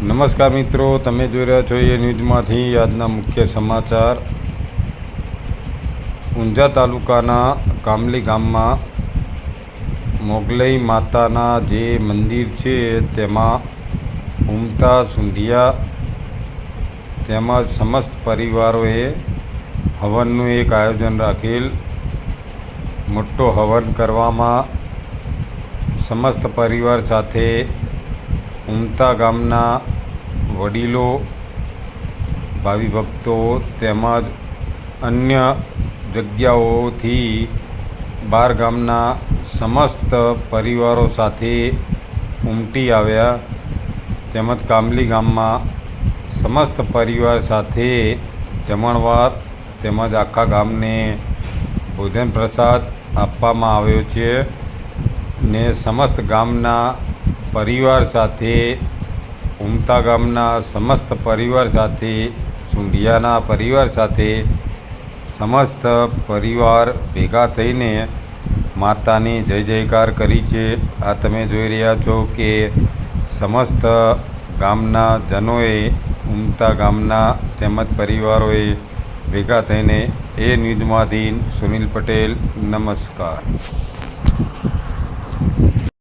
નમસ્કાર મિત્રો, તમે જોઈ રહ્યા છો એ ન્યૂઝમાંથી આજના મુખ્ય સમાચાર. ઊંઝા તાલુકાના કામલી ગામમાં મોગલઈ માતાના જે મંદિર છે, તેમાં ઉમતા સુંધિયા તેમજ સમસ્ત પરિવારોએ હવનનું એક આયોજન રાખેલ. મોટો હવન કરવામાં સમસ્ત પરિવાર સાથે ઉમતા ગામના વડીલો, ભાવિ ભક્તો તેમજ અન્ય જગ્યાઓથી બાર ગામના સમસ્ત પરિવારો સાથે ઉમટી આવ્યા. તેમજ કામલી ગામમાં સમસ્ત પરિવાર સાથે જમણવાર તેમજ આખા ગામને ભોજન પ્રસાદ આપવામાં આવ્યો છે ને સમસ્ત ગામના પરિવાર સાથે, ઉમતા ગામના સમસ્ત પરિવાર સાથે સુંઢિયાના પરિવાર સાથે, સમસ્ત પરિવાર ભેગા થઈને માતાની જય જયકાર કરી છે. આ તમે જોઈ રહ્યા છો કે સમસ્ત ગામના જનોએ, ઉમતા ગામના તેમજ પરિવારોએ ભેગા થઈને એ ન્યૂઝમાંથી સુનિલ પટેલ, નમસ્કાર.